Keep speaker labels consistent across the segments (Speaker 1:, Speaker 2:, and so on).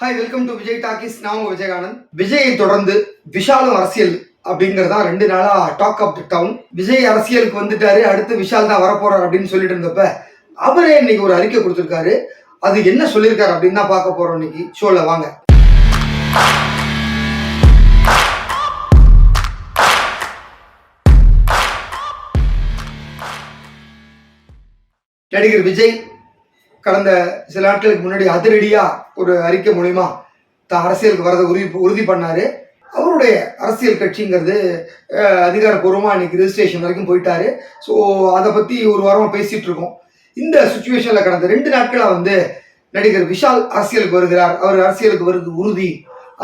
Speaker 1: Hi welcome to Vijay talkies நான் உங்க விஜயகானந்த். விஜயை தொடர்ந்து விஷாலும் அரசியல் அப்படிங்கறதா ரெண்டு நாளா talk of the town Vijay அரசியலுக்கு வந்துட்டாரு அடுத்து விஷால் தான் வரப்போறார் அப்படின்னு சொல்லிட்டு இருந்தப்ப அவரே இன்னைக்கு ஒரு அறிக்கை கொடுத்துருக்காரு. அது என்ன சொல்லியிருக்காரு அப்படின்னு தான் பார்க்க போறோம் இன்னைக்கு. ஷோல வாங்க. நடிகர் விஜய் கடந்த சில நாட்களுக்கு முன்னாடி அதிரடியாக ஒரு அறிக்கை மூலிமா தான் அரசியலுக்கு வரதை உறுதி உறுதி பண்ணார். அவருடைய அரசியல் கட்சிங்கிறது அதிகாரப்பூர்வமாக இன்றைக்கி இன்னைக்கு ரெஜிஸ்ட்ரேஷன் வரைக்கும் போயிட்டாரு. ஸோ அதை பற்றி ஒரு வாரமாக பேசிகிட்டு இருக்கோம். இந்த சுச்சுவேஷனில் கடந்த ரெண்டு நாட்களாக வந்து நடிகர் விஷால் அரசியலுக்கு வருகிறார். அவர் அரசியலுக்கு வருது உறுதி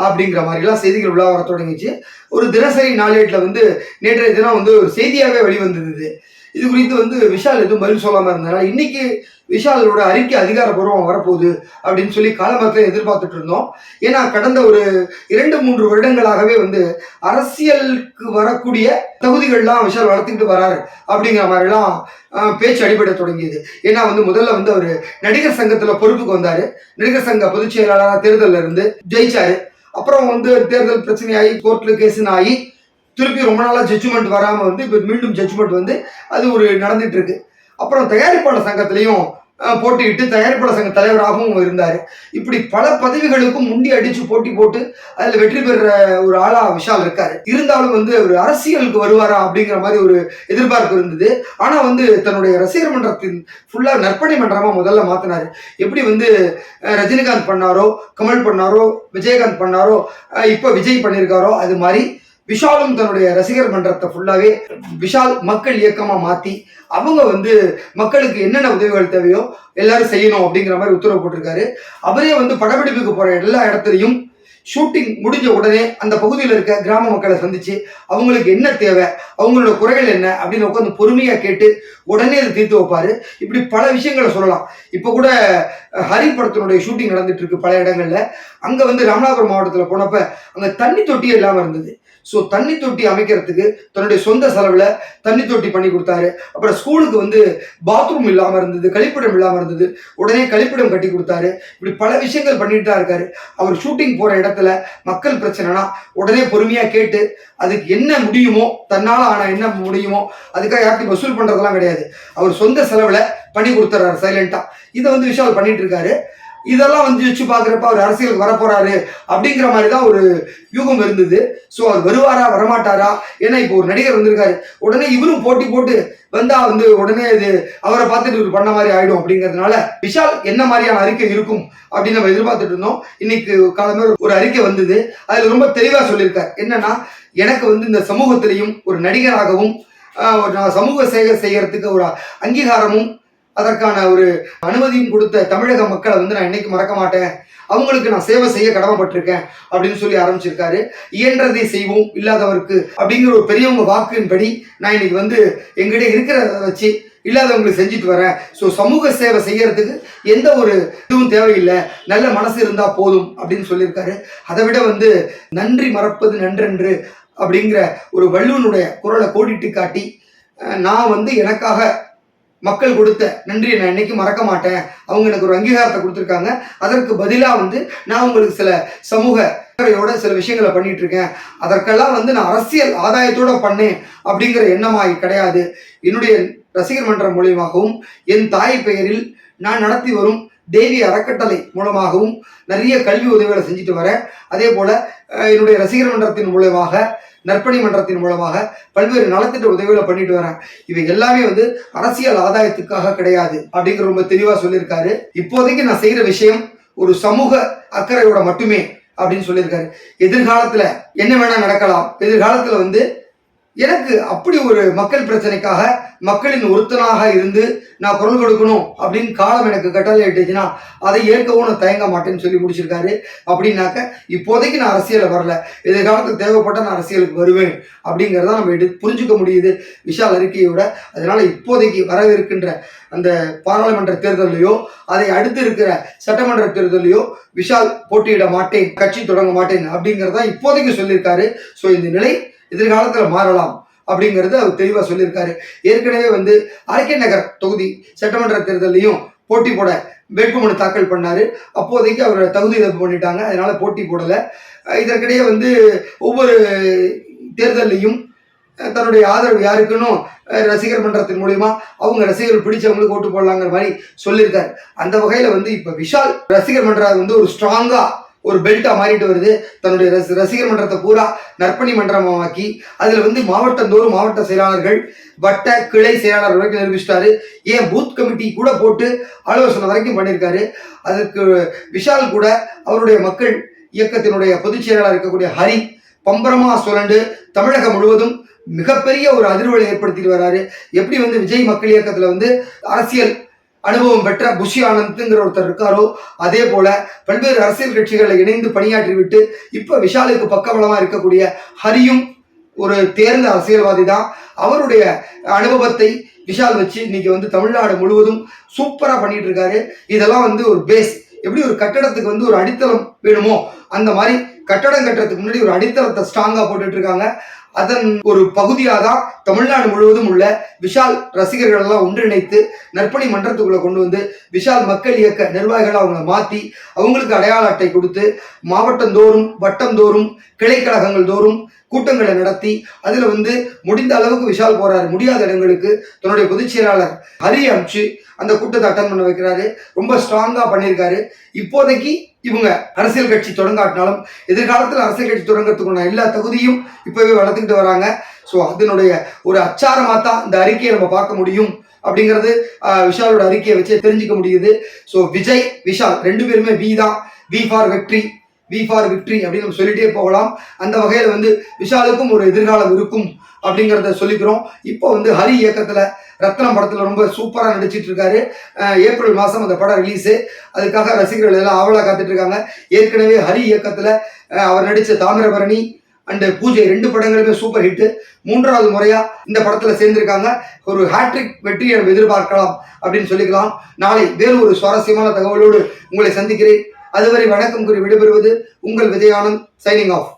Speaker 1: அப்படிங்கிற மாதிரிலாம் செய்திகள் உலா வர தொடங்கிச்சு. ஒரு தினசரி நாளேட்டில் வந்து நேற்றைய தினம் வந்து ஒரு செய்தியாகவே வெளிவந்தது இது. குறித்து வந்து விஷால் எதுவும் பதில் சொல்லாமல் இருந்தனால இன்னைக்கு விஷாலோட அறிக்கை அதிகாரப்பூர்வம் வரப்போகுது அப்படின்னு சொல்லி காலமரத்தில் எதிர்பார்த்துட்டு இருந்தோம். ஏன்னா கடந்த ஒரு இரண்டு மூன்று வருடங்களாகவே வந்து அரசியலுக்கு வரக்கூடிய தகுதிகள்லாம் விஷால் வளர்த்துக்கிட்டு வராரு அப்படிங்கிற மாதிரிலாம் பேச்சு அடிபட தொடங்கியது. ஏன்னா வந்து முதல்ல வந்து அவர் நடிகர் சங்கத்தில் பொறுப்புக்கு வந்தார். நடிகர் சங்க பொதுச் செயலாளராக தேர்தலில் இருந்து ஜெயிச்சாரு. அப்புறம் வந்து தேர்தல் பிரச்சனையாகி கோர்ட்டில் கேஸுன்னு ஆகி திருப்பி ரொம்ப நாளாக ஜட்ஜ்மெண்ட் வராமல் வந்து இப்போ மீண்டும் ஜட்ஜ்மெண்ட் வந்து அது ஒரு நடந்துட்டு இருக்கு. அப்புறம் தயாரிப்பாளர் சங்கத்திலையும் போட்டியிட்டு தயாரிப்பாளர் சங்க தலைவராகவும் இருந்தார். இப்படி பல பதவிகளுக்கும் முண்டி அடித்து போட்டி போட்டு அதில் வெற்றி பெறுற ஒரு ஆளாக விஷால் இருக்கார். இருந்தாலும் வந்து ஒரு அரசியலுக்கு வருவாரா அப்படிங்கிற மாதிரி ஒரு எதிர்பார்ப்பு இருந்தது. ஆனால் வந்து தன்னுடைய ரசிகர் மன்றத்தின் ஃபுல்லாக நற்பணி மன்றமாக முதல்ல மாற்றினார் எப்படி வந்து ரஜினிகாந்த் பண்ணாரோ கமல் பண்ணாரோ விஜயகாந்த் பண்ணாரோ இப்போ விஜய் பண்ணியிருக்காரோ அது மாதிரி விஷாலும் தன்னுடைய ரசிகர் மன்றத்தை ஃபுல்லாகவே விஷால் மக்கள் இயக்கமாக மாற்றி அவங்க வந்து மக்களுக்கு என்னென்ன உதவிகள் தேவையோ எல்லாரும் செய்யணும் அப்படிங்கிற மாதிரி உத்தரவு போட்டிருக்காரு. அவரே வந்து படப்பிடிப்புக்கு போகிற எல்லா இடத்துலையும் ஷூட்டிங் முடிஞ்ச உடனே அந்த பகுதியில் இருக்க கிராம மக்களை சந்திச்சு அவங்களுக்கு என்ன தேவை அவங்களோட குறைகள் என்ன அப்படின்னு உட்காந்து பொறுமையாக கேட்டு உடனே அதை தீர்த்து வைப்பாரு. இப்படி பல விஷயங்களை சொல்லலாம். இப்போ கூட ஹரி படத்தினுடைய ஷூட்டிங் நடந்துட்டு இருக்கு பல இடங்கள்ல. அங்கே வந்து ராமநாதபுரம் மாவட்டத்தில் போனப்ப அங்கே தண்ணி தொட்டியே இல்லாமல் இருந்தது. ஸோ தண்ணி தொட்டி அமைக்கிறதுக்கு தன்னுடைய சொந்த செலவில் தண்ணி தொட்டி பண்ணி கொடுத்தாரு. அப்புறம் ஸ்கூலுக்கு வந்து பாத்ரூம் இல்லாமல் இருந்தது கழிப்பிடம் இல்லாமல் இருந்தது. உடனே கழிப்பிடம் கட்டி கொடுத்தாரு. இப்படி பல விஷயங்கள் பண்ணிட்டு தான் இருக்காரு. அவர் ஷூட்டிங் போகிற இடத்துல மக்கள் பிரச்சனைனா உடனே பொறுமையாக கேட்டு அதுக்கு என்ன முடியுமோ தன்னால் ஆனால் என்ன முடியுமோ அதுக்காக யார்ட்டையும் வசூல் பண்ணுறதெல்லாம் கிடையாது. அவர் சொந்த செலவில் பண்ணி கொடுத்துறாரு சைலண்ட்டாக இதை வந்து விஷயம் அவர் பண்ணிட்டு இருக்காரு. இதெல்லாம் வந்து வச்சு பார்க்குறப்ப அவர் அரசியலுக்கு வரப்போறாரு அப்படிங்கிற மாதிரி தான் ஒரு யூகம் இருந்தது. ஸோ அவர் வருவாரா வரமாட்டாரா? ஏன்னா இப்போ ஒரு நடிகர் வந்திருக்காரு. உடனே இவரும் போட்டி போட்டு வந்தா வந்து உடனே இது அவரை பார்த்துட்டு இவர் பண்ண மாதிரி ஆயிடும் அப்படிங்கிறதுனால விஷால் என்ன மாதிரியான அறிக்கை இருக்கும் அப்படின்னு நம்ம எதிர்பார்த்துட்டு இருந்தோம். இன்னைக்கு காலமே ஒரு அறிக்கை வந்தது. அதில் ரொம்ப தெளிவாக சொல்லியிருக்கார். என்னன்னா எனக்கு வந்து இந்த சமூகத்திலையும் ஒரு நடிகராகவும் ஒரு நான் சமூக சேவை செய்யறதுக்கு ஒரு அங்கீகாரமும் அதற்கான ஒரு அனுமதியும் கொடுத்த தமிழக மக்களை வந்து நான் என்னைக்கு மறக்க மாட்டேன். அவங்களுக்கு நான் சேவை செய்ய கடமைப்பட்டிருக்கேன் அப்படின்னு சொல்லி ஆரம்பிச்சிருக்காரு. இயன்றதை செய்வோம் இல்லாதவருக்கு அப்படிங்கிற ஒரு பெரியவங்க வாக்குன்படி நான் இன்னைக்கு வந்து எங்கிட்ட இருக்கிறத வச்சு இல்லாதவங்களுக்கு செஞ்சுட்டு வரேன். ஸோ சமூக சேவை செய்யறதுக்கு எந்த ஒரு இதுவும் தேவையில்லை. நல்ல மனசு இருந்தால் போதும் அப்படின்னு சொல்லியிருக்காரு. அதை விட வந்து நன்றி மறப்பது நன்றென்று அப்படிங்கிற ஒரு வள்ளுவனுடைய குரலை கோடிட்டு காட்டி நான் வந்து எனக்காக மக்கள் கொடுத்த நன்றியை நான் என்னைக்கும் மறக்க மாட்டேன். அவங்க எனக்கு ஒரு அங்கீகாரத்தை கொடுத்துருக்காங்க. அதற்கு பதிலாக வந்து நான் உங்களுக்கு சில சமூக அக்கறையோட சில விஷயங்களை பண்ணிட்டு இருக்கேன். அதற்கெல்லாம் வந்து நான் அரசியல் ஆதாயத்தோட பண்ணேன் அப்படிங்கிற எண்ணமாக கிடையாது. என்னுடைய ரசிகர் மன்றம் மூலியமாகவும் என் தாய் பெயரில் நான் நடத்தி வரும் டெய்லி அறக்கட்டளை மூலமாகவும் நிறைய கல்வி உதவிகளை செஞ்சுட்டு வரேன் அதே போல் என்னுடைய ரசிகர் மன்றத்தின் மூலமாக நற்பணி மன்றத்தின் மூலமாக பல்வேறு நலத்திட்ட உதவிகளை பண்ணிட்டு வரேன் இவை எல்லாமே வந்து அரசியல் ஆதாயத்துக்காக கிடையாது அப்படிங்கிற ரொம்ப தெளிவாக சொல்லியிருக்காரு. இப்போதைக்கு நான் செய்கிற விஷயம் ஒரு சமூக அக்கறையோட மட்டுமே அப்படின்னு சொல்லியிருக்காரு. எதிர்காலத்தில் என்ன வேணால் நடக்கலாம். எதிர்காலத்தில் வந்து எனக்கு அப்படி ஒரு மக்கள் பிரச்சனைக்காக மக்களின் ஒருத்தனாக இருந்து நான் குரல் கொடுக்கணும் அப்படின்னு காலம் எனக்கு கட்டளை இட்டுச்சுன்னா அதை ஏற்கவும் நான் தயங்க மாட்டேன்னு சொல்லி முடிச்சிருக்காரு. அப்படின்னாக்க இப்போதைக்கு நான் அரசியலை வரல. எதிர்காலத்துக்கு தேவைப்பட்ட நான் அரசியலுக்கு வருவேன் அப்படிங்கிறத நம்ம எடு புரிஞ்சுக்க முடியுது. விஷால் அறிக்கையோட. அதனால இப்போதைக்கு வரவிருக்கின்ற அந்த பாராளுமன்ற தேர்தலையோ அதை அடுத்து இருக்கிற சட்டமன்ற தேர்தலையோ விஷால் போட்டியிட மாட்டேன் கட்சி தொடங்க மாட்டேன் அப்படிங்கிறதான் இப்போதைக்கு சொல்லியிருக்காரு ஸோ இந்த நிலை எதிர்காலத்தில் மாறலாம் அப்படிங்கிறது அவர் தெளிவாக சொல்லியிருக்காரு. ஏற்கனவே வந்து அரக்கை நகர் தொகுதி சட்டமன்ற தேர்தலையும் போட்டி போட வேட்புமனு தாக்கல் பண்ணார். அப்போதைக்கு அவர் தகுதி இழப்பு பண்ணிட்டாங்க. அதனால் போட்டி போடலை. இதற்கிடையே வந்து ஒவ்வொரு தேர்தல்லையும் தன்னுடைய ஆதரவு யாருக்குன்னு ரசிகர் மன்றத்தின் மூலியமா அவங்க ரசிகர்கள் பிடிச்சவங்களுக்கு ஓட்டு போடலாங்கிற மாதிரி சொல்லியிருக்காரு. அந்த வகையில் வந்து இப்போ விஷால் ரசிகர் மன்றம் வந்து ஒரு ஸ்ட்ராங்காக ஒரு பெல்ட்டாக மாறிட்டு வருது. தன்னுடைய ரசி- ரசிகர் மன்றத்தை பூரா நற்பணி மன்றமாக்கி அதில் வந்து மாவட்டந்தோறும் மாவட்ட செயலாளர்கள் வட்ட கிளை செயலாளர் வரைக்கும் நிரூபிச்சிட்டாரு. ஏன் பூத் கமிட்டி கூட போட்டு ஆலோசனை வரைக்கும் பண்ணியிருக்காரு அதுக்கு விஷால் கூட அவருடைய மக்கள் இயக்கத்தினுடைய பொதுச் செயலாளர் இருக்கக்கூடிய ஹரி பம்பரமா சுரண்டு தமிழகம் முழுவதும் மிகப்பெரிய ஒரு அதிர்வலை ஏற்படுத்திட்டு வராரு. எப்படி வந்து விஜய் மக்கள் இயக்கத்தில் வந்து அரசியல் அனுபவம் பெற்ற புஷி ஆனந்த்ங்கிற ஒருத்தர் இருக்காரோ அதே போல பல்வேறு அரசியல் கட்சிகளை இணைந்து பணியாற்றி விட்டு இப்ப விஷாலுக்கு பக்கபலமா இருக்கக்கூடிய ஹரியும் ஒரு தேர்ந்த அரசியல்வாதி தான் அவருடைய அனுபவத்தை விஷால் வச்சு இன்னைக்கு வந்து தமிழ்நாடு முழுவதும் சூப்பரா பண்ணிட்டு இருக்காரு இதெல்லாம் வந்து ஒரு பேஸ் எப்படி ஒரு கட்டடத்துக்கு வந்து ஒரு அடித்தளம் வேணுமோ அந்த மாதிரி கட்டடம் கட்டுறதுக்கு முன்னாடி ஒரு அடித்தளத்தை ஸ்ட்ராங்கா போட்டுட்டு இருக்காங்க அதன் ஒரு பகுதியாக தான் தமிழ்நாடு முழுவதும் உள்ள விஷால் ரசிகர்கள் எல்லாம் ஒன்றிணைத்து நற்பணி மன்றத்துக்குள்ள கொண்டு வந்து விஷால் மக்கள் இயக்க நிர்வாகிகளை அவங்கள மாத்தி அவங்களுக்கு அடையாள அட்டை கொடுத்து மாவட்டந்தோறும் வட்டந்தோறும் கிளைக்கழகங்கள் தோறும் கூட்டங்களை நடத்தி அதில் வந்து முடிந்த அளவுக்கு விஷால் போகிறார் முடியாத இடங்களுக்கு தன்னுடைய பொதுச் செயலாளர் ஹரி அமிச்சு அந்த கூட்டத்தை அட்டன் பண்ண வைக்கிறாரு. ரொம்ப ஸ்ட்ராங்காக பண்ணியிருக்காரு. இப்போதைக்கு இவங்க அரசியல் கட்சி தொடங்காட்டினாலும் எதிர்காலத்தில் அரசியல் கட்சி தொடங்கறதுக்குள்ள எல்லா தகுதியும் இப்போவே வளர்த்துக்கிட்டு வராங்க. ஸோ அதனுடைய ஒரு அச்சாரமாக தான் இந்த அறிக்கையை நம்ம பார்க்க முடியும் அப்படிங்கிறது விஷாலோட அறிக்கையை வச்சு தெரிஞ்சுக்க முடியுது. ஸோ விஜய் விஷால் ரெண்டு பேருமே வி தான். வி ஃபார் வெற்றி வி ஃபார் விக்ட்ரி அப்படின்னு நம்ம சொல்லிட்டே போகலாம். அந்த வகையில் வந்து விஷாலுக்கும் ஒரு எதிர்காலம் இருக்கும் அப்படிங்கிறத சொல்லிக்கிறோம். இப்போ வந்து ஹரி இயக்கத்தில் ரத்னம் படத்தில் ரொம்ப சூப்பராக நடிச்சிட்டு இருக்காரு. ஏப்ரல் மாதம் அந்த படம் ரிலீஸு அதுக்காக ரசிகர்கள் எல்லாம் ஆவலாக காத்துட்டு இருக்காங்க. ஏற்கனவே ஹரி இயக்கத்தில் அவர் நடித்த தாமிரபரணி அண்டு பூஜை ரெண்டு படங்களுமே சூப்பர் ஹிட்டு மூன்றாவது முறையாக இந்த படத்தில் சேர்ந்திருக்காங்க. ஒரு ஹேட்ரிக் வெற்றியை எதிர்பார்க்கலாம் அப்படின்னு சொல்லிக்கலாம். நாளை வேறு ஒரு சுவாரஸ்யமான தகவலோடு உங்களை சந்திக்கிறேன். அதுவரை வணக்கம் கூறி விடைபெறுவது உங்கள் விஜயானந்த் சைனிங் ஆஃப்